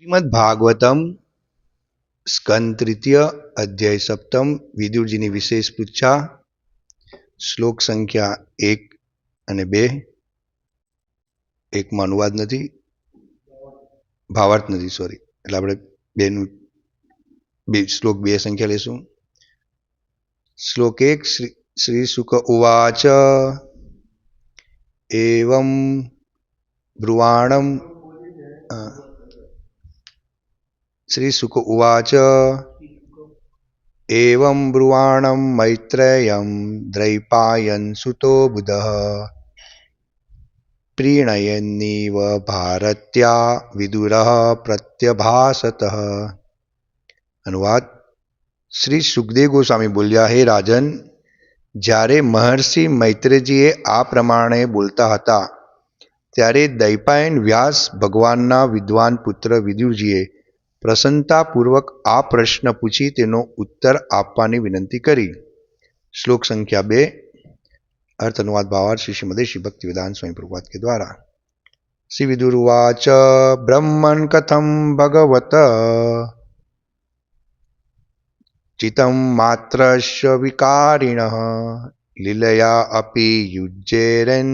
શ્રીમદ ભાગવતમ સ્કંદ તૃતીય અધ્યાય સપ્તમ વિદુરજીની વિશેષ પૃચ્છા શ્લોક સંખ્યા એક અને બે. એકમાં અનુવાદ નથી ભાવાર્થ નથી સોરી એટલે આપણે બેનું, બે, શ્લોક બે સંખ્યા લેશું. શ્લોક એક, શ્રી શ્રી સુક ઉવાચ, એવમ બ્રુવાણમ श्रीसुक उवाच एवं ब्रुवाणं मैत्रेयं द्रैपायन् सुतो बुधः प्रीणयन्नीव भारत्या विदुरः प्रत्यभासतः અનુવાદ શ્રી સુખદેવ ગોસ્વામી બોલ્યા હે રાજન જ્યારે મહર્ષિ મૈત્રેજીએ આ પ્રમાણે બોલતા હતા ત્યારે દૈપાયન વ્યાસ ભગવાનના વિદ્વાન પુત્ર વિદુરજીએ પ્રસન્નતાપૂર્વક આ પ્રશ્ન પૂછી તેનો ઉત્તર આપવાની વિનંતી કરી. શ્લોક સંખ્યા બે. અર્થ અનુવાદ ભાવાર્થ શ્રી શ્રીમદે શ્રી ભક્તિ વિધાન પ્રભુપાદ કે દ્વારા. શ્રી વિદુર્વાચ બ્રહ્મણ કથમ ભગવત. ચિતમ માત્ર વિકારિણ. લીલયા અપી યુજ્યેરન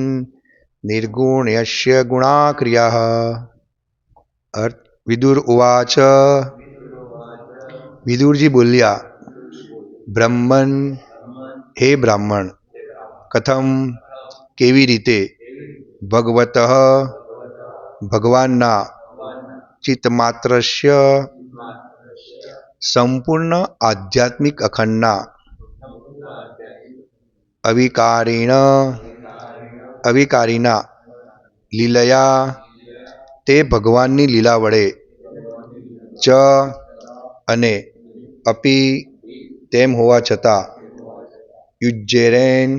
નિર્ગુણ્યસ્ય ગુણાક્રિયા. અર્થ વિદુર ઉવાચ. વિદુરજી બોલ્યા, બ્રહ્મન, હે બ્રાહ્મણ, કથમ કેવી રીતે? ભગવત, ભગવાનના ચિત્તમાત્રસ્ય સંપૂર્ણ આધ્યાત્મિક અખંડના અવિકારીણ, અવિકારીના લીલયા તે ભગવાનની લીલા વડે ચ અને અપી તેમ હોવા છતાં યુજ્જેરેન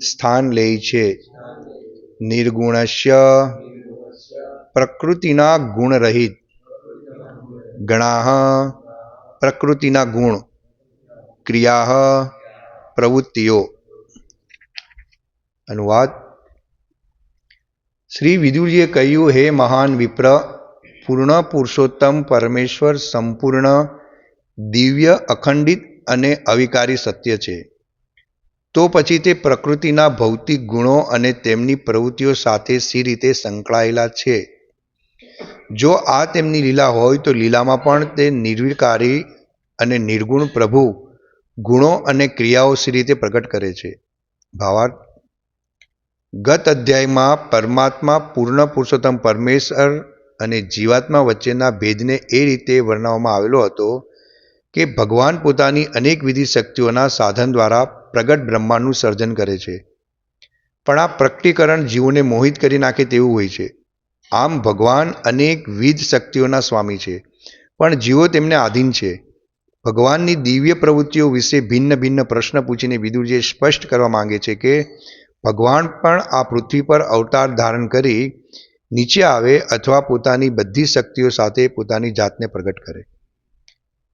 સ્થાન લે છે. નિર્ગુણસ્ય પ્રકૃતિના ગુણરહિત ગણાહ પ્રકૃતિના ગુણ ક્રિયા પ્રવૃત્તિઓ. અનુવાદ શ્રી વિદુરજીએ કહ્યું, હે મહાન વિપ્ર, પૂર્ણ પુરુષોત્તમ પરમેશ્વર સંપૂર્ણ, દિવ્ય, અખંડિત અને અવિકારી સત્ય છે. તો પછી તે પ્રકૃતિના ભૌતિક ગુણો અને તેમની પ્રવૃત્તિઓ સાથે સી રીતે સંકળાયેલા છે. જો આ તેમની લીલા હોય, તો લીલામાં પણ તે નિર્વિકારી અને નિર્ગુણ પ્રભુ ગુણો અને ક્રિયાઓ સી રીતે પ્રગટ કરે છે. ભાવાર્થ ગત અધ્યાયમાં પરમાત્મા પૂર્ણ પુરુષોત્તમ પરમેશ્વર અને જીવાત્મા વચ્ચેના ભેદને એ રીતે વર્ણવવામાં આવેલો હતો કે ભગવાન પોતાની અનેકવિધિ શક્તિઓના સાધન દ્વારા પ્રગટ બ્રહ્માંડનું સર્જન કરે છે. પણ આ પ્રકટીકરણ જીવોને મોહિત કરી નાખે તેવું હોય છે. આમ ભગવાન અનેક વિધ શક્તિઓના સ્વામી છે, પણ જીવો તેમને આધીન છે. ભગવાનની દિવ્ય પ્રવૃત્તિઓ વિશે ભિન્ન ભિન્ન પ્રશ્ન પૂછીને વિદુરજીએ સ્પષ્ટ કરવા માંગે છે કે ભગવાન પણ આ પૃથ્વી પર અવતાર ધારણ કરી નીચે આવે અથવા પોતાની બધી શક્તિઓ સાથે પોતાની જાતને પ્રગટ કરે.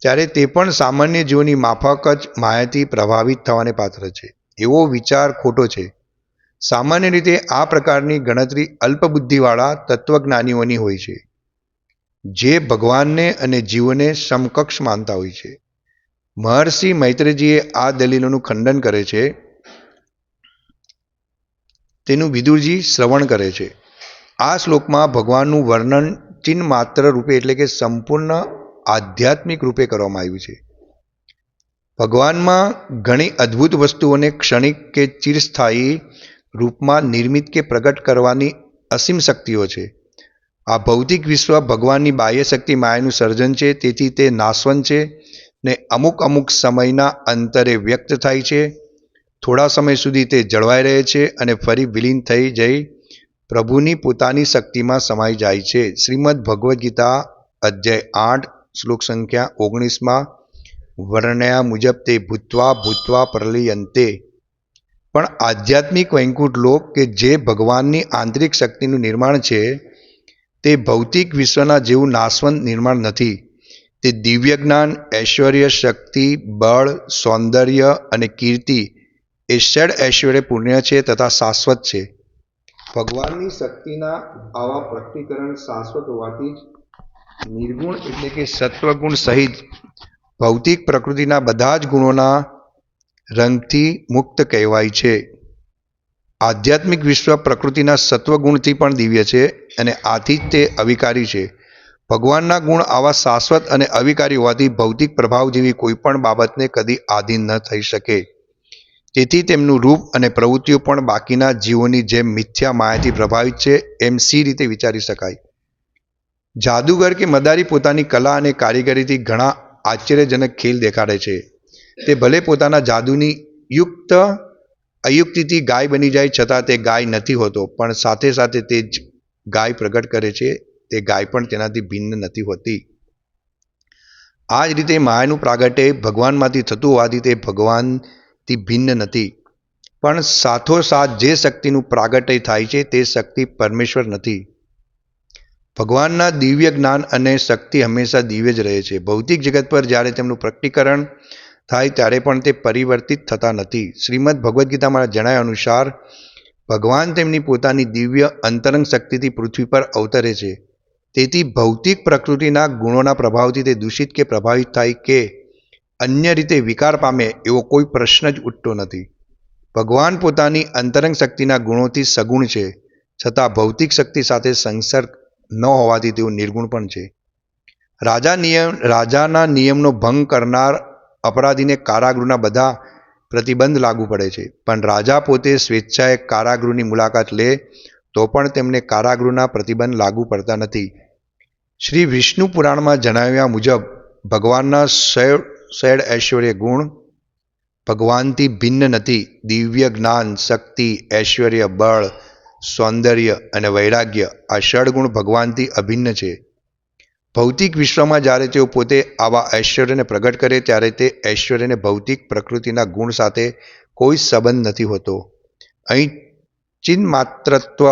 ત્યારે તે પણ સામાન્ય જીવોની માફક જ માયાથી પ્રભાવિત થવાને પાત્ર છે. એવો વિચાર ખોટો છે. સામાન્ય રીતે આ પ્રકારની ગણતરી અલ્પબુદ્ધિવાળા તત્વજ્ઞાનીઓની હોય છે. જે ભગવાનને અને જીવોને સમકક્ષ માનતા હોય છે. મહર્ષિ મૈત્રીજીએ આ દલીલોનું ખંડન કરે છે તેનું વિદુરજી શ્રવણ કરે છે. આ શ્લોકમાં ભગવાનનું વર્ણન ચિન્હ માત્ર રૂપે એટલે કે સંપૂર્ણ આધ્યાત્મિક રૂપે કરવામાં આવ્યું છે. ભગવાનમાં ઘણી અદ્ભુત વસ્તુઓને ક્ષણિક કે ચિરસ્થાયી રૂપમાં નિર્મિત કે પ્રગટ કરવાની અસીમ શક્તિઓ છે. આ ભૌતિક વિશ્વ ભગવાનની બાહ્ય શક્તિ માયાનું સર્જન છે, તેથી તે નાશવંત છે ને અમુક અમુક સમયના અંતરે વ્યક્ત થાય છે. થોડા સમય સુધી તે જળવાઈ રહે છે અને ફરી વિલીન થઈ જઈ પ્રભુની પોતાની શક્તિમાં સમાઈ જાય છે. શ્રીમદ ભગવદ્ ગીતા અધ્યાય આઠ, શ્લોક સંખ્યા ઓગણીસમાં, વર્ણયા મુજબ તે ભૂતવા ભૂતવા પ્રલયંતે. પણ આધ્યાત્મિક વૈકુંઠ લોક કે જે ભગવાનની આંતરિક શક્તિનું નિર્માણ છે, તે ભૌતિક વિશ્વના જેવું નાશવંત નિર્માણ નથી. તે દિવ્ય જ્ઞાન, ઐશ્વર્ય શક્તિ, બળ, સૌંદર્ય અને કીર્તિ એ ઐશ્વર્ય પુણ્ય છે તથા શાશ્વત છે. ભગવાનની શક્તિના આવા પ્રકટીકરણ શાશ્વત હોવાથી જ નિર્ગુણ એટલે કે સત્વગુણ સહિત ભૌતિક પ્રકૃતિના બધા જ ગુણોના રંગથી મુક્ત કહેવાય છે. આધ્યાત્મિક વિશ્વ પ્રકૃતિના સત્વગુણથી પણ દિવ્ય છે અને આથી જ તે અવિકારી છે. ભગવાનના ગુણ આવા શાશ્વત અને અવિકારી હોવાથી ભૌતિક પ્રભાવ જેવી કોઈ પણ બાબતને કદી આધીન ન થઈ શકે. તેથી તેમનું રૂપ અને પ્રવૃત્તિઓ પણ બાકીના જીવોની જેમ મિથ્યા માયાથી પ્રભાવિત છે એમ સી રીતે વિચારી શકાય. જાદુગર કે મદારી પોતાની કલા અને કારીગરીથી ઘણા આશ્ચર્યજનક ખેલ દેખાડે છે. તે ભલે પોતાના જાદુની યુક્ત અયુક્તિથી ગાય બની જાય છતાં તે ગાય નથી હોતો, પણ સાથે સાથે તે જ ગાય પ્રગટ કરે છે. તે ગાય પણ તેનાથી ભિન્ન નથી હોતી. આ જ રીતે માયાનું પ્રાગટ્ય ભગવાનમાંથી થતું હોવાથી તે ભગવાનથી ભિન્ન નથી. પણ સાથોસાથ જે શક્તિનું પ્રાગટ્ય થાય છે તે શક્તિ પરમેશ્વર નથી. ભગવાનના દિવ્ય જ્ઞાન અને શક્તિ હંમેશા દિવ્ય જ રહે છે. ભૌતિક જગત પર જ્યારે તેમનું પ્રકટીકરણ થાય ત્યારે પણ તે પરિવર્તિત થતા નથી. શ્રીમદ ભગવદ્ ગીતામાં જણાવ્યા અનુસાર, ભગવાન તેમની પોતાની દિવ્ય અંતરંગ શક્તિથી પૃથ્વી પર અવતરે છે. તેથી ભૌતિક પ્રકૃતિના ગુણોના પ્રભાવથી તે દૂષિત કે પ્રભાવિત થાય કે અન્ય રીતે વિકાર પામે એવો કોઈ પ્રશ્ન જ ઉઠતો નથી. ભગવાન પોતાની અંતરંગ શક્તિના ગુણોથી સગુણ છે, છતાં ભૌતિક શક્તિ સાથે સંસર્ગ ન હોવાથી તેઓ નિર્ગુણ પણ છે. રાજા નિયમ, રાજાના નિયમનો ભંગ કરનાર અપરાધીને કારાગૃહના બધા પ્રતિબંધ લાગુ પડે છે. પણ રાજા પોતે સ્વેચ્છાએ કારાગૃહની મુલાકાત લે, તો પણ તેમને કારાગૃહના પ્રતિબંધ લાગુ પડતા નથી. શ્રી વિષ્ણુ પુરાણમાં જણાવ્યા મુજબ ભગવાનના શૈવ શૈળ ઐશ્વર્ય ગુણ, ભગવાનથી ભિન્ન નથી, દિવ્ય જ્ઞાન, શક્તિ, ઐશ્વર્ય, બળ, સૌંદર્ય અને વૈરાગ્ય, આ ષડગુણ ભગવાનથી અભિન્ન છે. ભૌતિક વિશ્વમાં જ્યારે તેઓ પોતે આવા ઐશ્વર્યને પ્રગટ કરે, ત્યારે તે ઐશ્વર્યને ભૌતિક પ્રકૃતિના ગુણ સાથે કોઈ સંબંધ નથી હોતો. અહીં ચિન્માત્રત્વ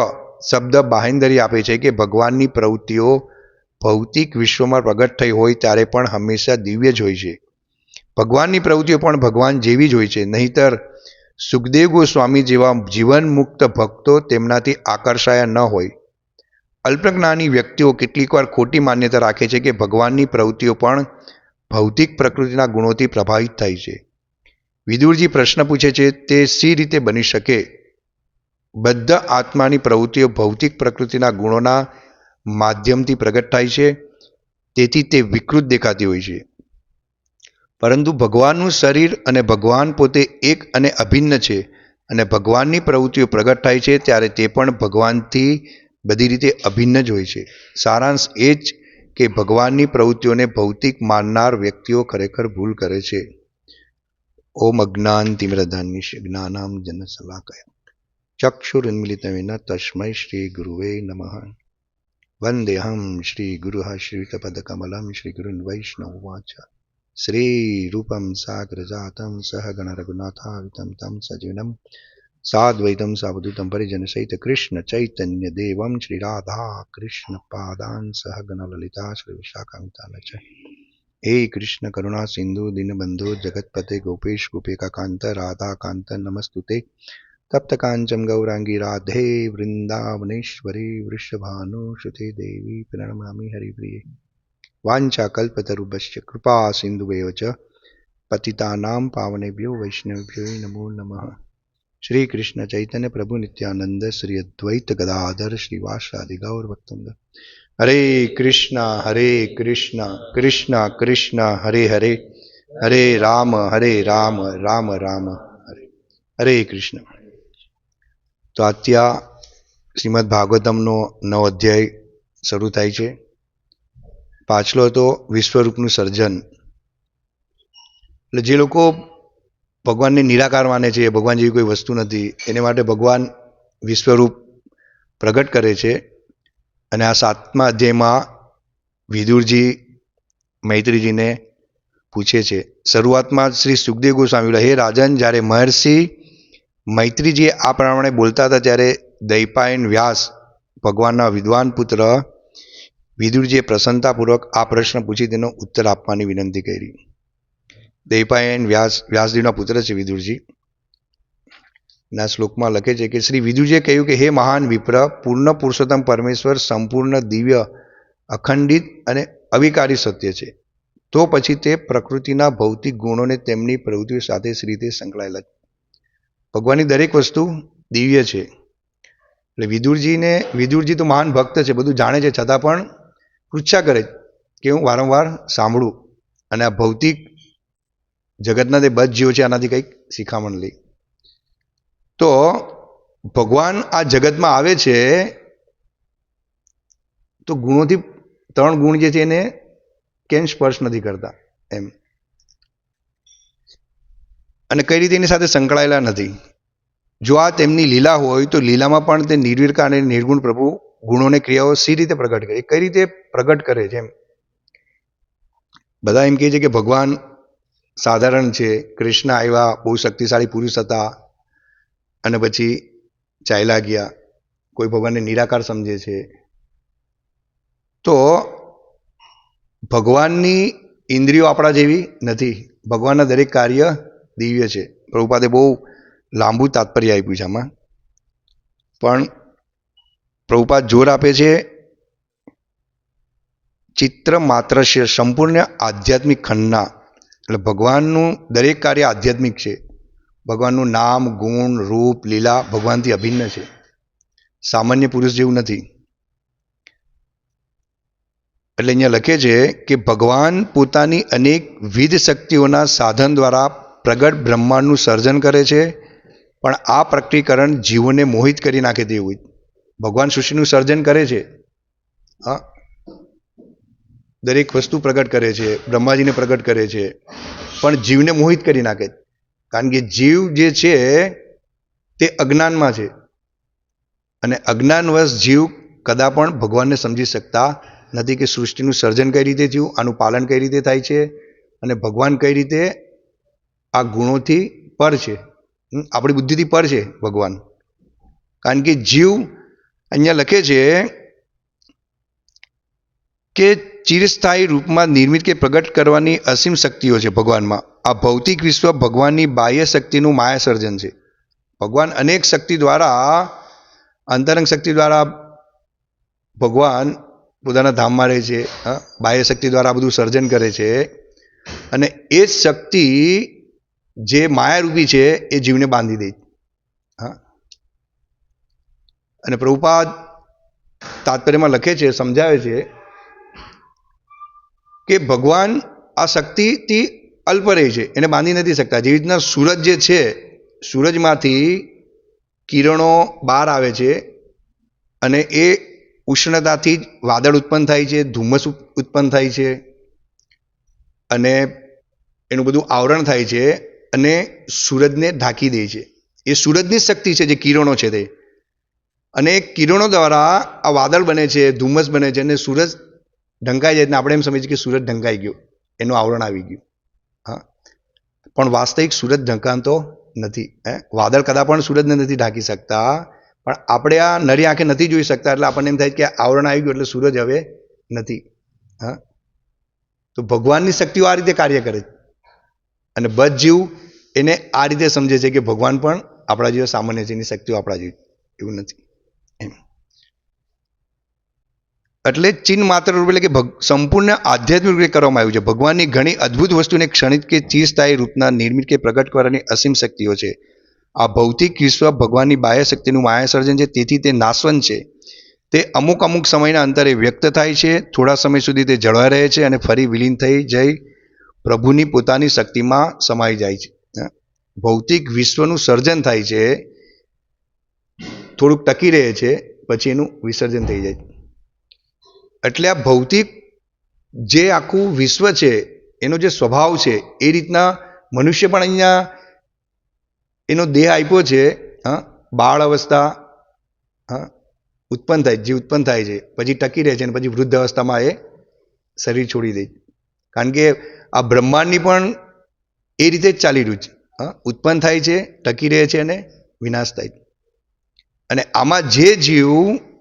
શબ્દ બાહેંદરી આપે છે કે ભગવાનની પ્રવૃત્તિઓ ભૌતિક વિશ્વમાં પ્રગટ થઈ હોય, ત્યારે પણ હંમેશા દિવ્ય જ હોય છે. ભગવાનની પ્રવૃત્તિઓ પણ ભગવાન જેવી જ હોય છે. નહીતર સુખદેવ ગોસ્વામી જેવા જીવન મુક્ત ભક્તો તેમનાથી આકર્ષાયા ન હોય. અલ્પજ્ઞાની વ્યક્તિઓ કેટલીકવાર ખોટી માન્યતા રાખે છે કે ભગવાનની પ્રવૃત્તિઓ પણ ભૌતિક પ્રકૃતિના ગુણોથી પ્રભાવિત થાય છે. વિદુરજી પ્રશ્ન પૂછે છે, તે સી રીતે બની શકે? બદ્ધ આત્માની પ્રવૃત્તિઓ ભૌતિક પ્રકૃતિના ગુણોના માધ્યમથી પ્રગટ થાય છે, તેથી તે વિકૃત દેખાતી હોય છે. પરંતુ ભગવાનનું શરીર અને ભગવાન પોતે એક અને અભિન્ન છે અને ભગવાનની પ્રવૃત્તિઓ પ્રગટ થાય છે ત્યારે તે પણ ભગવાનથી બધી રીતે અભિન્ન જ હોય છે. સારાંશ એ જ કે ભગવાનની પ્રવૃત્તિઓને ભૌતિક માનનાર વ્યક્તિઓ ખરેખર ભૂલ કરે છે. ઓમ અજ્ઞાન તિમ્રધાન્ય જ્ઞાનામ જન સલાકયા ચક્ષુરુન્મિલિતમેન તસ્મૈ શ્રી ગુરુવે નમઃ. વંદેહમ શ્રી ગુરુ શ્રીયુતપદકમલમ શ્રી ગુરુન વૈષ્ણવવાચ શ્રીરૂપમ સાગ્રજાતમ સહગણ રઘુનાથાવિતમ તમ સજીવનમ સાદ્વૈતમ સાવધૂતમ પરિજનસહિત કૃષ્ણ ચૈતન્ય દેવમ શ્રી રાધા કૃષ્ણ પાદાન સહગણ લલિતા શ્રી વિશાખામિતાન છે હે કૃષ્ણ કરુણા સિંધુ દિનબંધુ જગતપતે ગોપેશ ગોપિકાકાંત રાધાકાંત રાધા કાંત નમસ્તુતે તપ્તકાંચમ ગૌરાંગી રાધે વૃંદાવનેશ્વરી વૃષભાનુશ્રુતે દેવી પ્રણમામી હરિપ્રિયે વાંછાકલ્પતરુભશ્ચ કૃપા સિંધુવેવ ચ પતિતાનામ પાવનેભ્યો વૈષ્ણવભ્યો નમો નમઃ શ્રી કૃષ્ણ ચૈતન્ય પ્રભુ નિત્યાનંદ શ્રી અદ્વૈત ગદાધર શ્રીવાસાદિ ગૌર હરે કૃષ્ણ હરે કૃષ્ણ કૃષ્ણ કૃષ્ણ હરે હરે હરે રામ હરે રામ રામ રામ હરે હરે કૃષ્ણ તો અત્યારે શ્રીમદ ભાગવતમનો નવ અધ્યાય શરૂ થાય છે પાછલો હતો વિશ્વરૂપનું સર્જન. એટલે જે લોકો ભગવાનને નિરાકાર માને છે ભગવાન જેવી કોઈ વસ્તુ નથી, એને માટે ભગવાન વિશ્વરૂપ પ્રગટ કરે છે. અને આ સાતમા અધ્યાયમાં વિદુરજી મૈત્રીજીને પૂછે છે, શરૂઆતમાં શ્રી સુખદેવ ગોસ્વામી હે રાજન, જ્યારે મહર્ષિ મૈત્રીજી આ પ્રમાણે બોલતા હતા, ત્યારે દૈપાયન વ્યાસ ભગવાનના વિદ્વાન પુત્ર વિદુરજીએ પ્રસન્નતાપૂર્વક આ પ્રશ્ન પૂછી તેનો ઉત્તર આપવાની વિનંતી કરી. દૈપાયન વ્યાસ વ્યાસદેવના પુત્ર છે વિદુરજી. ના શ્લોકમાં લખે છે કે શ્રી વિદુજીએ કહ્યું કે, હે મહાન વિપ્ર, પૂર્ણ પુરુષોત્તમ પરમેશ્વર સંપૂર્ણ દિવ્ય, અખંડિત અને અવિકારી સત્ય છે. તો પછી તે પ્રકૃતિના ભૌતિક ગુણોને તેમની પ્રવૃત્તિઓ સાથે શ્રી રીતે સંકળાયેલા ભગવાનની દરેક વસ્તુ દિવ્ય છે. એટલે વિદુરજીને, વિદુરજી તો મહાન ભક્ત છે, બધું જાણે છે, છતાં પણ પૃચ્છા કરે કે હું વારંવાર સાંભળું અને આ ભૌતિક જગતના તે બધ જીવો છે, આનાથી કંઈક શિખામણ લઈ. તો ભગવાન આ જગતમાં આવે છે, તો ગુણોથી ત્રણ ગુણ જે છે એને કેમ સ્પર્શ નથી કરતા એમ. અને કઈ રીતે એની સાથે સંકળાયેલા નથી? જો આ તેમની લીલા હોય તો લીલામાં પણ તે નિર્વિકાર અને નિર્ગુણ પ્રભુ ગુણોને ક્રિયાઓ સી રીતે પ્રગટ કરે કઈ રીતે પ્રગટ કરે છે એમ? બધા એમ કહે છે કે ભગવાન સાધારણ છે, કૃષ્ણ આવ્યા, બહુ શક્તિશાળી પુરુષ હતા, અને પછી ચાલ્યા ગયા, કોઈ ભગવાનને નિરાકાર સમજે છે. તો ભગવાનની ઇન્દ્રિયો આપણા જેવી નથી, ભગવાનના દરેક કાર્ય દિવ્ય છે. પ્રભુપાદે બહુ લાંબુ તાત્પર્ય આપ્યું છે આમાં. પણ પ્રભુપાદ જોર આપે છે. ચિત્ર માત્ર છે સંપૂર્ણ આધ્યાત્મિક ખંડના. એટલે ભગવાનનું દરેક કાર્ય આધ્યાત્મિક છે. ભગવાનનું નામ, ગુણ, રૂપ, લીલા ભગવાનથી અભિન્ન છે. સામાન્ય પુરુષ જેવું નથી. એટલે અહીંયા લખે છે કે ભગવાન પોતાની અનેક વિધ શક્તિઓના સાધન દ્વારા પ્રગટ બ્રહ્માંડનું સર્જન કરે છે. પણ આ પ્રકટીકરણ જીવોને મોહિત કરી નાખે તેવું ભગવાન સૃષ્ટિનું સર્જન કરે છે. હા. દરેક વસ્તુ પ્રગટ કરે છે, બ્રહ્માજીને પ્રગટ કરે છે, પણ જીવને મોહિત કરી નાખે કારણ કે જીવ જે છે, તે અજ્ઞાનમાં છે. અને અજ્ઞાનવશ જીવ કદા પણ ભગવાનને સમજી શકતા નથી કે સૃષ્ટિનું સર્જન કઈ રીતે થયું, આનું પાલન કઈ રીતે થાય છે અને ભગવાન કઈ રીતે આ ગુણોથી પર છે. આપણી બુદ્ધિથી પર છે ભગવાન. કારણ કે જીવ અહીંયા લખે છે કે ચિરસ્થાયી રૂપમાં નિર્મિત કે પ્રગટ કરવાની અસીમ શક્તિઓ છે ભગવાનમાં. આ ભૌતિક વિશ્વ ભગવાનની બાહ્ય શક્તિનું માયા સર્જન છે. ભગવાન અનેક શક્તિ દ્વારા, અંતરંગ શક્તિ દ્વારા ભગવાન પોતાના ધામમાં રહે છે બાહ્ય શક્તિ દ્વારા બધું સર્જન કરે છે. અને એ જ શક્તિ જે માયારૂપી છે એ જીવને બાંધી દે હા. અને પ્રભુપાદ તાત્પર્યમાં લખે છે, સમજાવે છે કે ભગવાન આ શક્તિથી અલ્પ રહે છે, એને બાંધી નથી શકતા. જેવી રીતના સૂરજ જે છે, સૂરજમાંથી કિરણો બહાર આવે છે અને એ ઉષ્ણતાથી જ વાદળ ઉત્પન્ન થાય છે, ધુમ્મસ ઉત્પન્ન થાય છે અને એનું બધું આવરણ થાય છે અને સૂરજને ઢાંકી દે છે. એ સૂરજની શક્તિ છે, જે કિરણો છે તે. અને કિરણો દ્વારા આ વાદળ બને છે, ધુમ્મસ બને છે અને સૂરજ ઢંકાઈ જાય એટલે આપણે એમ સમજીએ કે સૂરજ ઢંકાઈ ગયો, એનું આવરણ આવી ગયું. હા. પણ વાસ્તવિક સૂરજ ઢંકાતો નથી, હે? વાદળ કદા પણ સૂરજને નથી ઢાંકી શકતા, પણ આપણે આ નરી આંખે નથી જોઈ શકતા એટલે આપણને એમ થાય કે આવરણ આવી ગયું એટલે સૂરજ હવે નથી, હા? તો ભગવાનની શક્તિઓ આ રીતે કાર્ય કરે અને બધ જીવ એને આ રીતે સમજે છે કે ભગવાન પણ આપણા જેવા સામાન્ય છે એની શક્તિઓ આપણા જેવી, એવું નથી એમ એટલે ચિહ્ન માત્ર રૂપે એટલે કે ભગ- સંપૂર્ણ આધ્યાત્મિક રીતે કરવામાં આવ્યું છે. ભગવાનની ઘણી અદ્ભુત વસ્તુને ક્ષણિક કે ચિરસ્થાયી રૂપના નિર્મિત કે પ્રગટ કરવાની અસીમ શક્તિઓ છે. આ ભૌતિક વિશ્વ ભગવાનની બાહ્ય શક્તિનું માયા સર્જન છે, તેથી તે નાશવંત છે. તે અમુક અમુક સમયના અંતરે વ્યક્ત થાય છે, થોડા સમય સુધી તે જળવાઈ રહે છે અને ફરી વિલીન થઈ જઈ પ્રભુની પોતાની શક્તિમાં સમાઈ જાય છે. ભૌતિક વિશ્વનું સર્જન થાય છે, થોડુંક ટકી રહે છે, પછી એનું વિસર્જન થઈ જાય છે. એટલે આ ભૌતિક જે આખું વિશ્વ છે, એનો જે સ્વભાવ છે, એ રીતના મનુષ્ય પણ અહીંયા એનો દેહ આપ્યો છે, હા, બાળ અવસ્થા, હા, ઉત્પન્ન થાય જે ઉત્પન્ન થાય છે, પછી ટકી રહે છે અને પછી વૃદ્ધ અવસ્થામાં એ શરીર છોડી દે કારણ કે આ બ્રહ્માંડની પણ એ રીતે જ ચાલી રહ્યું છે, હા, ઉત્પન્ન થાય છે, ટકી રહે છે અને વિનાશ થાય છે. અને આમાં જે જીવ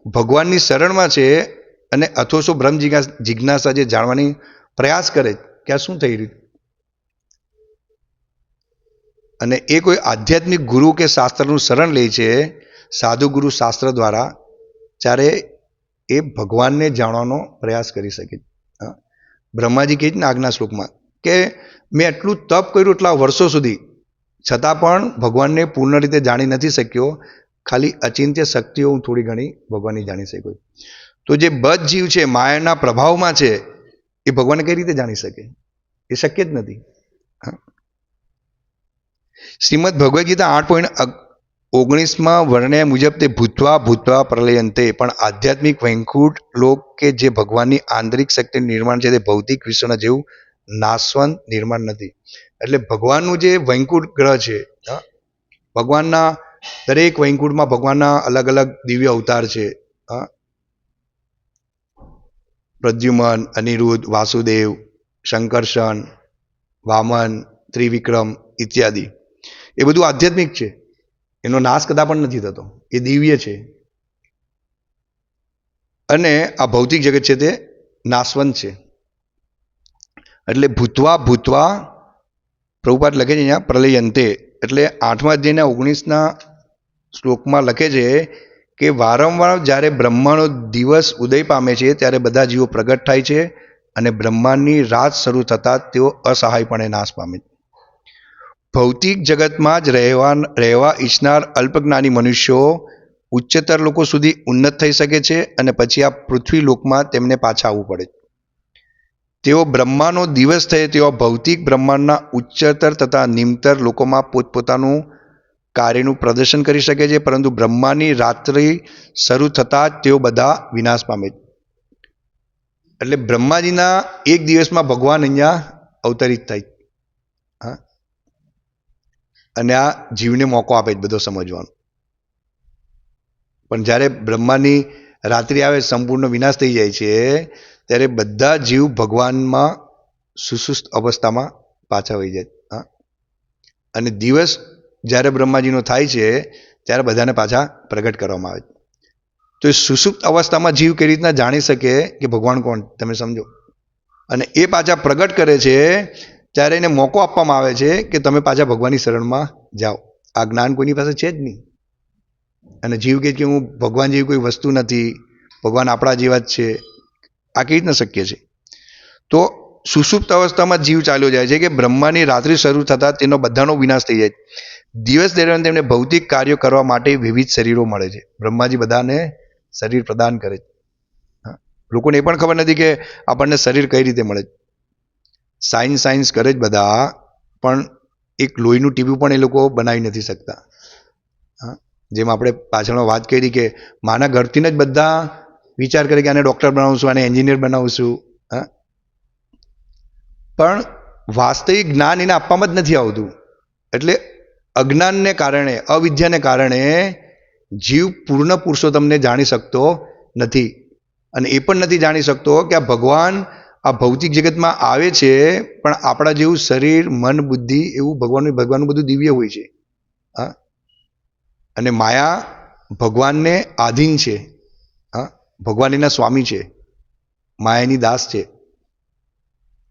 ભગવાનની શરણમાં છે અને અથોસો બ્રહ્મ જિજ્ઞાસ- જિજ્ઞાસા જે જાણવાની પ્રયાસ કરે કે આ શું થઈ રહ્યું? અને એ કોઈ આધ્યાત્મિક ગુરુ કે શાસ્ત્રનું શરણ લે છે, સાધુ ગુરુ શાસ્ત્ર દ્વારા, ત્યારે એ ભગવાનને જાણવાનો પ્રયાસ કરી શકે છે. બ્રહ્માજી કહે છે ને આજના શ્લોકમાં કે મેં એટલું તપ કર્યું એટલા વર્ષો સુધી, છતાં પણ ભગવાનને પૂર્ણ રીતે જાણી નથી શક્યો. ખાલી અચિંત્ય શક્તિઓ હું થોડી ઘણી ભગવાનની જાણી શક્યો તો જે બધ જીવ છે, માયાના પ્રભાવમાં છે, એ ભગવાનને કઈ રીતે જાણી શકે એ શક્ય જ નથી. શ્રીમદ ભગવદ્ ગીતા આઠ પોઈન્ટ ઓગણીસમાં વર્ણ્યા મુજબ તે ભૂતવા ભૂતવા પ્રલયંતે, પણ આધ્યાત્મિક વૈકુંઠ લોક કે જે ભગવાનની આંતરિક શક્તિ નિર્માણ છે, તે ભૌતિક વિશ્વના જેવું નાશવંત નિર્માણ નથી એટલે ભગવાનનું જે વૈકુંઠ ગ્રહ છે ભગવાનના દરેક વૈકુંઠમાં ભગવાનના અલગ અલગ દિવ્ય અવતાર છે, હા. પ્રદ્યુમન, અનિરુદ્ધ, વાસુદેવ શંકરશન વામન, ત્રિવિક્રમ ઇત્યાદિ. એ બધું આધ્યાત્મિક છે. એનો નાશ કદા પણ નથી થતો. એ દિવ્ય છે. અને આ ભૌતિક જગત છે તે નાશવંત છે. એટલે ભૂતવા ભૂતવા પ્રભુપાદ લખે છે અહીંયા પ્રલય અંતે એટલે આઠમા અધ્યાયના ઓગણીસના શ્લોકમાં લખે છે કે વારંવાર જ્યારે બ્રહ્માનો દિવસ ઉદય પામે છે, ત્યારે બધા જીવો પ્રગટ થાય છે અને બ્રહ્માંડની રાત શરૂ થતાં તેઓ અસહાયપણે નાશ પામે છે. ભૌતિક જગતમાં જ રહેવા રહેવા ઈચ્છનાર અલ્પજ્ઞાની મનુષ્યો ઉચ્ચતર લોકો સુધી ઉન્નત થઈ શકે છે અને પછી આ પૃથ્વી લોકમાં તેમને પાછા આવવું પડે તેઓ બ્રહ્માનો દિવસ થયે તેઓ ભૌતિક બ્રહ્માંડના ઉચ્ચતર તથા નિમતર લોકોમાં પોતપોતાનું કાર્યનું પ્રદર્શન કરી શકે છે, પરંતુ બ્રહ્માની રાત્રિ શરૂ થતાં જ તેઓ બધા વિનાશ પામે છે. એટલે બ્રહ્માજીના એક દિવસમાં ભગવાન અહીંયા અવતરિત થાય હા? અને આ જીવને મોકો આપે છે બધો સમજવાનો. પણ જ્યારે બ્રહ્માની રાત્રિ આવે, સંપૂર્ણ વિનાશ થઈ જાય છે, ત્યારે બધા જીવ ભગવાનમાં સુસુસ્ત અવસ્થામાં પાછા વહી જાય હા? અને દિવસ જ્યારે બ્રહ્માજીનો થાય છે, ત્યારે બધાને પાછા પ્રગટ કરવામાં આવે તો એ સુસુપ્ત અવસ્થામાં જીવ કેવી રીતના જાણી શકે કે ભગવાન કોણ? તમે સમજો. અને એ પાછા પ્રગટ કરે છે, ત્યારે એને મોકો આપવામાં આવે છે કે તમે પાછા ભગવાનની શરણમાં જાઓ. આ જ્ઞાન કોઈની પાસે છે જ નહીં. અને જીવ કહે કે હું ભગવાન જેવી કોઈ વસ્તુ નથી, ભગવાન આપણા જેવા જ છે, આ કેવી રીતના શક્ય છે? તો સુષુપ્ત અવસ્થામાં જીવ ચાલ્યો જાય છે કે બ્રહ્માની રાત્રિ શરૂ થતાં તેનો બધાનો વિનાશ થઈ જાય. દિવસ દરમિયાન તેમને ભૌતિક કાર્યો કરવા માટે વિવિધ શરીરો મળે છે. બ્રહ્માજી બધાને શરીર પ્રદાન કરે છે. લોકોને એ પણ ખબર નથી કે આપણને શરીર કઈ રીતે મળે છે. સાયન્સ સાયન્સ કરે જ બધા, પણ એક લોહીનું ટીપું પણ એ લોકો બનાવી નથી શકતા. હા. જેમ આપણે પાછળમાં વાત કરી કે માના ઘરથી જ બધા વિચાર કરે કે આને ડૉક્ટર બનાવશું, આને એન્જિનિયર બનાવશું. હા. પણ વાસ્તવિક જ્ઞાન એને આપવામાં જ નથી આવતું. એટલે અજ્ઞાનને કારણે, અવિદ્યાને કારણે જીવ પૂર્ણ પુરુષોત્તમને જાણી શકતો નથી. અને એ પણ નથી જાણી શકતો કે આ ભગવાન આ ભૌતિક જગતમાં આવે છે, પણ આપણા જેવું શરીર, મન, બુદ્ધિ એવું ભગવાનનું ભગવાનનું બધું દિવ્ય હોય છે. હા? અને માયા ભગવાનને આધીન છે. હા? ભગવાન એના સ્વામી છે. માયાની દાસ છે.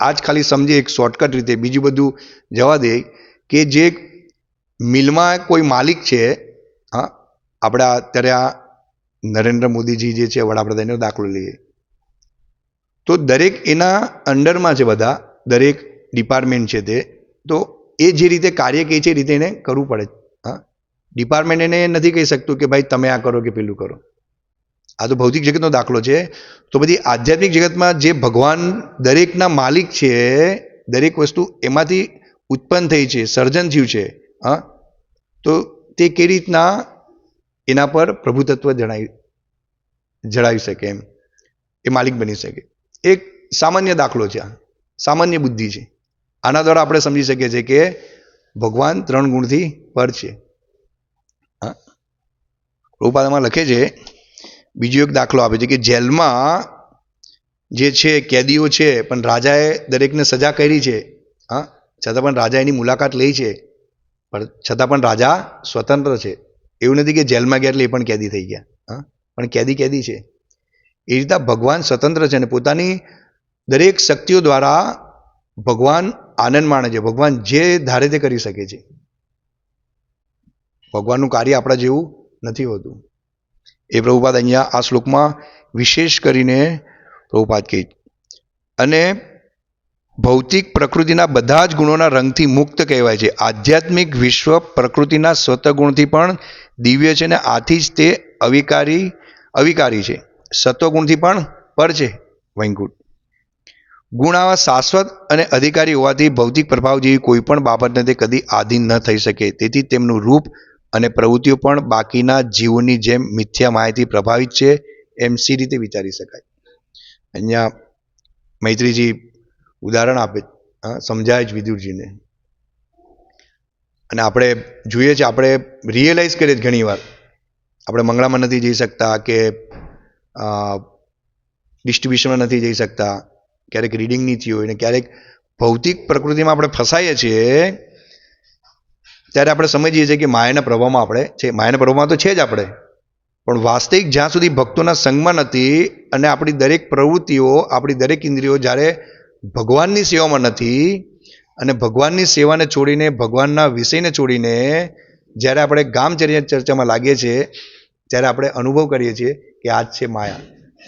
આ જ ખાલી સમજે એક શોર્ટકટ રીતે. બીજું બધું જવા દે કે જે મિલમાં કોઈ માલિક છે, હા, આપણે અત્યારે આ નરેન્દ્ર મોદીજી જે છે, વડાપ્રધાન, એનો દાખલો લઈએ. તો દરેક એના અંડરમાં છે બધા, દરેક ડિપાર્ટમેન્ટ છે તે. તો એ જે રીતે કાર્ય કહે છે એ રીતે એને કરવું પડે. હા ડિપાર્ટમેન્ટ એને નથી કહી શકતું કે ભાઈ તમે આ કરો કે પેલું કરો. આ તો ભૌતિક જગતનો દાખલો છે. તો બધી આધ્યાત્મિક જગતમાં જે ભગવાન દરેકના માલિક છે, દરેક વસ્તુ એમાંથી ઉત્પન્ન થઈ છે, સર્જન થયું છે, હા? તો તે કેવી રીતના એના પર પ્રભુતત્વ જણાવી જણાવી શકે એમ, એ માલિક બની શકે. એક સામાન્ય દાખલો છે આ, સામાન્ય બુદ્ધિ છે. આના દ્વારા આપણે સમજી શકીએ છીએ કે ભગવાન ત્રણ ગુણથી પર છે. હા? રૂપાદામાં લખે છે બીજો એક દાખલો આપે છે કે જેલમાં જે છે, કેદીઓ છે, પણ રાજાએ દરેકને સજા કરી છે. હા? છતાં પણ રાજા એની મુલાકાત લે છે. પણ છતાં પણ રાજા સ્વતંત્ર છે. એવું નથી કે જેલમાં ગયા એટલે એ પણ કેદી થઈ ગયા. હા? પણ કેદી કેદી છે. એ રીતે ભગવાન સ્વતંત્ર છે અને પોતાની દરેક શક્તિઓ દ્વારા ભગવાન આનંદ માણે છે. ભગવાન જે ધારે તે કરી શકે છે. ભગવાનનું કાર્ય આપણા જેવું નથી હોતું. એ પ્રભુપાદ અહીંયા આ શ્લોકમાં વિશેષ કરીને પ્રભુપાદ કહી અને ભૌતિક પ્રકૃતિના બધા જ ગુણોના રંગથી મુક્ત કહેવાય છે. આધ્યાત્મિક વિશ્વ પ્રકૃતિના સ્વતગુણથી પણ દિવ્ય છે ને આથી જ તે અવિકારી અવિકારી છે. સત્વગુણથી પણ પર છે, વૈકુંઠ. ગુણ આવા શાશ્વત અને અધિકારી હોવાથી ભૌતિક પ્રભાવ જેવી કોઈ પણ બાબતને તે કદી આધીન ન થઈ શકે. તેથી તેમનું રૂપ અને પ્રવૃત્તિઓ પણ બાકીના જીવોની જેમ મિથ્યા માયાથી પ્રભાવિત છે એમ સી રીતે વિચારી શકાય. અહીંયા મૈત્રીજી ઉદાહરણ આપે સમજાય જ વિદુરજીને. અને આપણે જોઈએ છે, આપણે રિયલાઇઝ કરીએ છીએ ઘણી વાર. આપણે મંગળામાં નથી જઈ શકતા કે ડિસ્ટ્રીબ્યુશનમાં નથી જઈ શકતા. ક્યારેક રીડિંગ નહીં થયું હોય ને ક્યારેક ભૌતિક પ્રકૃતિમાં આપણે ફસાઈએ છીએ ત્યારે આપણે સમજીએ છીએ કે માયાના પ્રભાવમાં આપણે છે, માયાના પ્રભાવમાં તો છે જ આપણે. પણ વાસ્તવિક જ્યાં સુધી ભક્તોના સંગમાં નથી અને આપણી દરેક પ્રવૃત્તિઓ, આપણી દરેક ઇન્દ્રિયો જ્યારે ભગવાનની સેવામાં નથી અને ભગવાનની સેવાને છોડીને, ભગવાનના વિષયને છોડીને જ્યારે આપણે ગામચર્યા ચર્ચામાં લાગીએ છીએ, ત્યારે આપણે અનુભવ કરીએ છીએ કે આ જ છે માયા.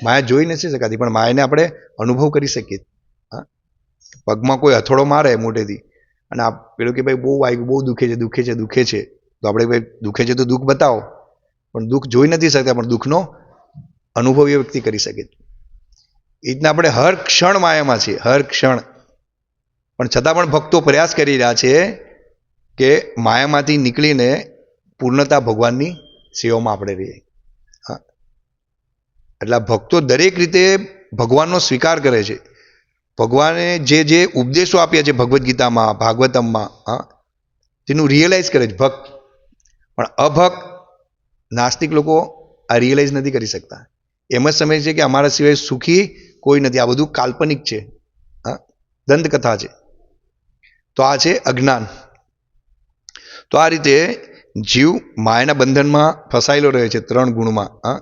માયા જોઈ નથી શકાતી, પણ માયાને આપણે અનુભવ કરી શકીએ. હા? પગમાં કોઈ હથોડો મારે મોટેથી અને આ પેલું કે ભાઈ બહુ વાગ્યું, બહુ દુખે છે દુખે છે દુખે છે. તો આપણે ભાઈ દુખે છે તો દુઃખ બતાવો. પણ દુઃખ જોઈ નથી શકતા, પણ દુઃખનો અનુભવ એ વ્યક્તિ કરી શકે. એ રીતના આપણે હર ક્ષણ માયામાં છીએ, હર ક્ષણ. પણ છતાં પણ ભક્તો પ્રયાસ કરી રહ્યા છે કે માયામાંથી નીકળીને પૂર્ણતા ભગવાનની સેવામાં આપણે રહીએ. હા. એટલે ભક્તો દરેક રીતે ભગવાનનો સ્વીકાર કરે છે. ભગવાને જે જે ઉપદેશો આપ્યા છે ભગવદ્ ગીતામાં, ભાગવતમમાં, હા, તેનું રિયલાઇઝ કરે છે ભક્ત. પણ અભક્ત નાસ્તિક લોકો આ રિયલાઇઝ નથી કરી શકતા. એમ જ સમજે છે કે અમારા સિવાય સુખી કોઈ નથી. આ બધું કાલ્પનિક છે, હા, દંતકથા છે. તો આ છે અજ્ઞાન. તો આ રીતે જીવ માયાના બંધનમાં ફસાયેલો રહે છે ત્રણ ગુણમાં, હા.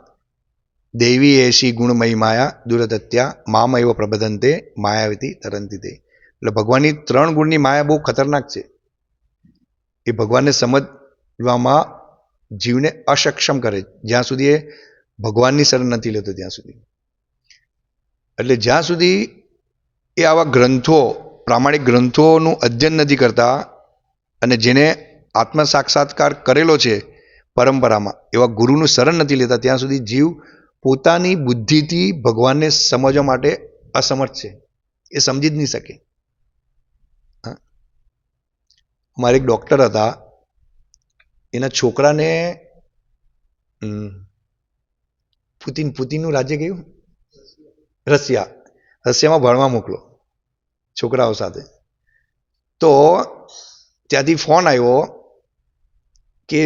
દેવી એસી ગુણમયી માયા દુરદત્યા મામૈવ પ્રબધંતે માયાવતી તરંતી તે એટલે ભગવાનની ત્રણ ગુણની માયા બહુ ખતરનાક છે. એ ભગવાનને સમજવામાં જીવને અસક્ષમ કરે. જ્યાં સુધી એ ભગવાનની શરણ નથી લેતો ત્યાં સુધી. એટલે જ્યાં સુધી એ આવા ગ્રંથો, પ્રામાણિક ગ્રંથોનું અધ્યયન નથી કરતા અને જેને આત્મ સાક્ષાત્કાર કરેલો છે પરંપરામાં, એવા ગુરુનું શરણ નથી લેતા, ત્યાં સુધી જીવ પોતાની બુદ્ધિથી ભગવાનને સમજવા માટે અસમર્થ છે. એ સમજી જ નહીં શકે. મારે એક ડૉક્ટર હતા. એના છોકરાને પુતિન, પુતિનનું રાજ્ય કયું? રશિયા. રશિયામાં ભણવા મોકલો, છોકરાઓ સાથે. તો ત્યાંથી ફોન આવ્યો કે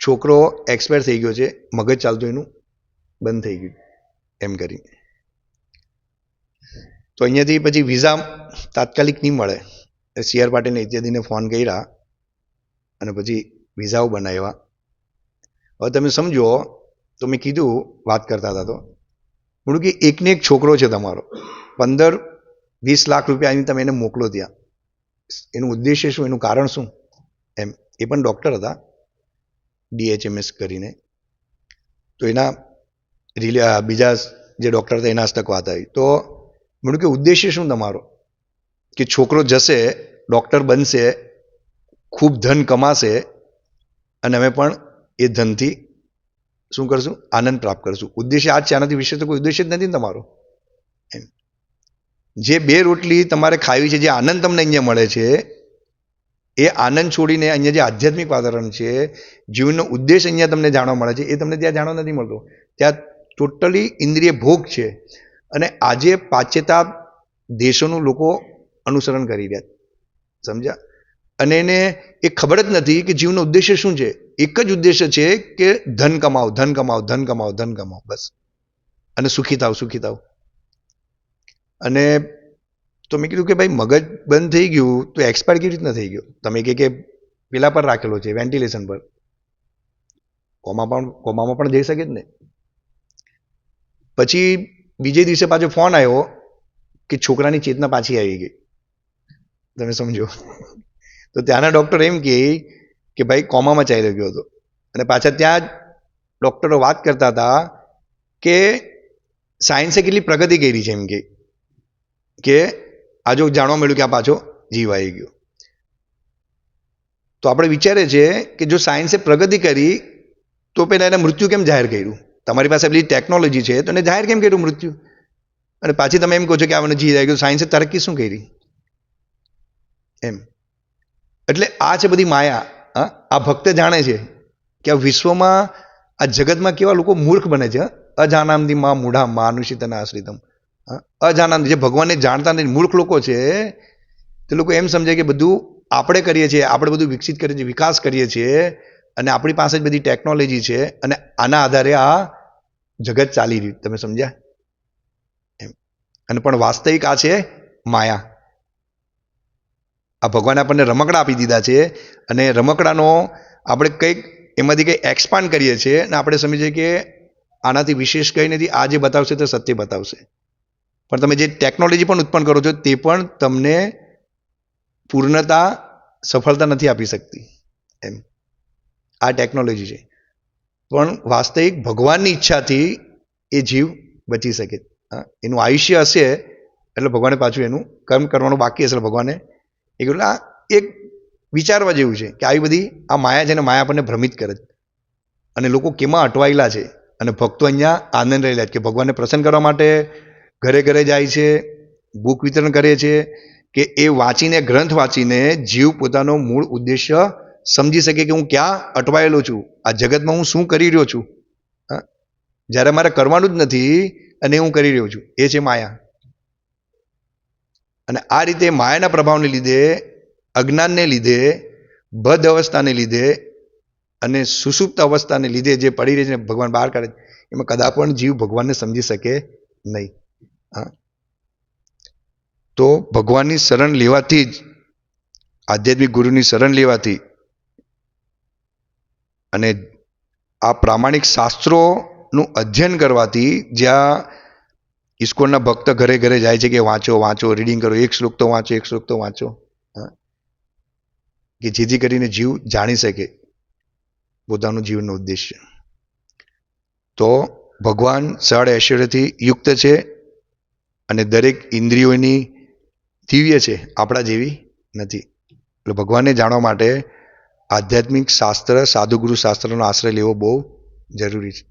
છોકરો એક્સપાયર થઈ ગયો છે, મગજ ચાલતું એનું. બંધ થઈ ગયું એમ કરી તો અહીંયાથી પછી વિઝા તાત્કાલિક નહીં મળે. સી આર પાટીલને ઇત્યાદિને ફોન કર્યા અને પછી વિઝાઓ બનાવ્યા. હવે તમે સમજો, તો મેં કીધું, વાત કરતા હતા તો. હું કે એકને એક છોકરો છે તમારો. પંદર, વીસ લાખ રૂપિયા આવીને તમે એને મોકલો ત્યાં. એનું ઉદ્દેશ્ય શું? એનું કારણ શું? એમ. એ પણ ડૉક્ટર હતા. ડીએચએમએસ કરીને. તો એના રિલે બીજા જે ડૉક્ટર હતા, એના હસ્તક વાત આવી. તો મેં કે ઉદ્દેશ્ય શું તમારો? કે છોકરો જશે ડૉક્ટર બનશે, ખૂબ ધન કમાશે, અને અમે પણ એ ધનથી શું કરશું? આનંદ પ્રાપ્ત કરશું. ઉદ્દેશ્ય આ છે, આનાથી વિશે તો કોઈ ઉદ્દેશ્ય જ નથી તમારો. એમ. જે બે રોટલી તમારે ખાવી છે, જે આનંદ તમને અહીંયા મળે છે, એ આનંદ છોડીને અહીંયા જે આધ્યાત્મિક વાતાવરણ છે, જીવનનો ઉદ્દેશ અહીંયા તમને જાણવા મળે છે, એ તમને ત્યાં જાણવા નથી મળતો. ત્યાં ટોટલી ઇન્દ્રિય ભોગ છે. અને આજે પાચેતા દેશોનું લોકો અનુસરણ કરી રહ્યા સમજ્યા? અને એને એ ખબર જ નથી કે જીવનો ઉદ્દેશ્ય શું છે. એક જ ઉદ્દેશ્ય છે કે ધન કમાવો ધન કમાવો ધન કમાવો ધન કમાવો, બસ. અને સુખી થાવ સુખી થાવ. અને તો મેં કીધું કે ભાઈ મગજ બંધ થઈ ગયું તો એક્સપાયર કેવી રીતના થઈ ગયો? તમે કે કે પેલા પર રાખેલો છે વેન્ટિલેશન પર. કોમા પણ, કોમામાં પણ જઈ શકે જ ને પછી બીજે દિવસે પાછો ફોન આવ્યો કે છોકરાની ચેતના પાછી આવી ગઈ. તમે સમજો. તો ત્યાંના ડૉક્ટર એમ કહે કે ભાઈ કોમામાં ચાલી ગયો હતો. અને પાછા ત્યાં જ ડૉક્ટરો વાત કરતા હતા કે સાયન્સે કેટલી પ્રગતિ કરી છે એમ કે કે આજો જાણવા મળ્યું કે આ પાછો જીવ આવી ગયો. તો આપણે વિચારે છે કે જો સાયન્સે પ્રગતિ કરી, તો પહેલાં એને મૃત્યુ કેમ જાહેર કર્યું? તમારી પાસે પેલી ટેકનોલોજી છે, તો એને જાહેર કેમ કર્યું મૃત્યુ અને પાછી તમે એમ કહો છો કે આ મને જીવ આવી ગયો સાયન્સે તરક્કી શું કરી એમ એટલે આ છે બધી માયા, હા આ ભક્ત જાણે છે કે આ વિશ્વમાં, આ જગતમાં કેવા લોકો મૂર્ખ બને છે? અજાનામથી માં મૂઢા માનુષિતના આશ્રિતમ, હા? અજાનામથી જે ભગવાનને જાણતા નથી, મૂર્ખ લોકો છે, તે લોકો એમ સમજે કે બધું આપણે કરીએ છીએ, આપણે બધું વિકસિત કરીએ છીએ, વિકાસ કરીએ છીએ અને આપણી પાસે જ બધી ટેકનોલોજી છે અને આના આધારે આ જગત ચાલી રહ્યું. તમે સમજ્યા? એમ. અને પણ વાસ્તવિક આ છે માયા. આ ભગવાને આપણને રમકડા આપી દીધા છે અને રમકડાનો આપણે કંઈક એમાંથી કંઈ એક્સપાન્ડ કરીએ છીએ અને આપણે સમજીએ કે આનાથી વિશેષ કંઈ નથી. આ જે બતાવશે તે સત્ય બતાવશે. પણ તમે જે ટેકનોલોજી પણ ઉત્પન્ન કરો છો તે પણ તમને પૂર્ણતા, સફળતા નથી આપી શકતી. એમ. આ ટેકનોલોજી છે. પણ વાસ્તવિક ભગવાનની ઈચ્છાથી એ જીવ બચી શકે. એનું આયુષ્ય હશે, એટલે ભગવાને પાછું એનું કર્મ કરવાનું બાકી હશે ભગવાને એ કહ્યું આ એક વિચારવા જેવું છે કે આવી બધી આ માયા છે ને માયા આપણને ભ્રમિત કરે છે. અને લોકો કેમાં અટવાયેલા છે? અને ભક્તો અહીંયા આનંદ રહેલા છે કે ભગવાનને પ્રસન્ન કરવા માટે ઘરે ઘરે જાય છે, બુક વિતરણ કરે છે, કે એ વાંચીને, ગ્રંથ વાંચીને જીવ પોતાનો મૂળ ઉદ્દેશ્ય સમજી શકે કે હું ક્યાં અટવાયેલો છું? આ જગતમાં હું શું કરી રહ્યો છું? હા? જ્યારે મારે કરવાનું જ નથી અને હું કરી રહ્યો છું. એ છે માયા. અને આ રીતે માયાના પ્રભાવને લીધે, અજ્ઞાનને લીધે, બદ્ધ અવસ્થાને લીધે અને સુષુપ્ત અવસ્થાને લીધે જે પડી રહી છે ભગવાન બહાર કાઢે એમાં કદાચ પણ જીવ ભગવાનને સમજી શકે નહીં. હા? તો ભગવાનની શરણ લેવાથી જ, આધ્યાત્મિક ગુરુની શરણ લેવાથી અને આ પ્રામાણિક શાસ્ત્રોનું અધ્યયન કરવાથી જ્યાં ઇસ્કોનના ભક્ત ઘરે ઘરે જાય છે કે વાંચો વાંચો રીડિંગ કરો, એક શ્લોક તો વાંચો, એક શ્લોક તો વાંચો, હા. કે જેથી કરીને જીવ જાણી શકે પોતાનું જીવનનો ઉદ્દેશ્ય. તો ભગવાન સડ ઐશ્વર્યથી યુક્ત છે અને દરેક ઇન્દ્રિયોની દિવ્ય છે આપણા જેવી નથી. એટલે ભગવાનને જાણવા માટે આધ્યાત્મિક શાસ્ત્ર, સાધુગુરુ શાસ્ત્રનો આશ્રય લેવો બહુ જરૂરી છે.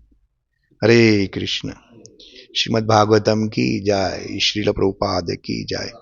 હરે કૃષ્ણ. શ્રીમદ ભાગવતમ કી જાય. શ્રીલ પ્રભુપાદ કી જાય.